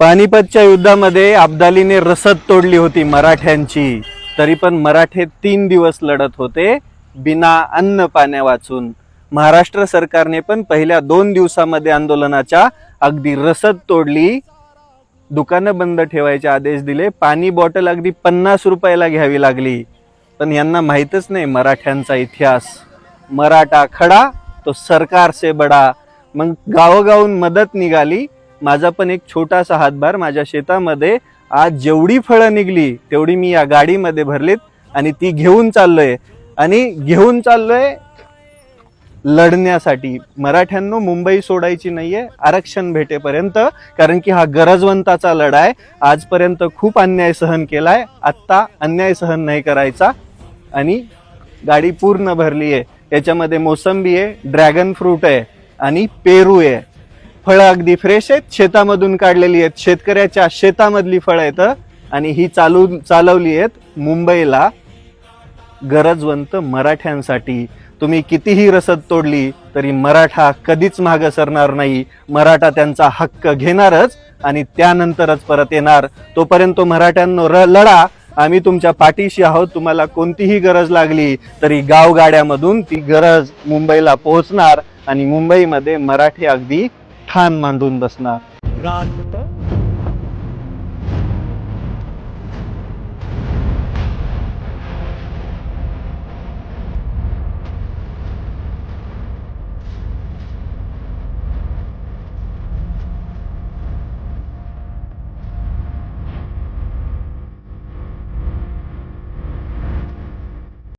पानिपतच्या युद्धामध्ये अब्दालीने रसद तोडली होती मराठ्यांची. तरी पण मराठे तीन दिवस लढत होते बिना अन्न पाण्या वाचून. महाराष्ट्र सरकारने पण पहिल्या दोन दिवसामध्ये आंदोलनाच्या अगदी रसद तोडली. दुकानं बंद ठेवायचे आदेश दिले पाणी बॉटल अगदी पन्नास रुपयाला घ्यावी लागली. पण यांना माहीतच नाही मराठ्यांचा इतिहास. मराठा खडा तो सरकार से बडा. मग गावोगावून मदत निघाली माझा पण एक छोटासा हातभार माझ्या शेतामध्ये. आज जेवढी फळं निघली तेवढी मी या गाडीमध्ये भरलीत आणि ती घेऊन चाललोय. आणि घेऊन चाललोय लढण्यासाठी. मराठ्यांनो मुंबई सोडायची नाहीये आरक्षण भेटेपर्यंत. कारण की हा गरजवंताचा लढा आहे आजपर्यंत खूप अन्याय सहन केलाय. आत्ता अन्याय सहन नाही करायचा. आणि गाडी पूर्ण भरली आहे त्याच्यामध्ये मोसंबी आहे ड्रॅगन फ्रूट आहे आणि पेरू आहे. फळं अगदी फ्रेश आहेत. शेतामधून काढलेली आहेत. शेतकऱ्याच्या शेतामधली फळं आहेत आणि ही चालू चालवली आहेत मुंबईला गरजवंत मराठ्यांसाठी. तुम्ही कितीही रसद तोडली तरी मराठा कधीच मागं सरणार नाही. मराठा त्यांचा हक्क घेणारच आणि त्यानंतरच परत येणार. तोपर्यंत मराठ्यांनो र लढा. आम्ही तुमच्या पाठीशी आहोत. तुम्हाला कोणतीही गरज लागली तरी गावगाड्यामधून ती गरज मुंबईला पोहोचणार आणि मुंबईमध्ये मराठी अगदी ठाम मांडून बसणार. रात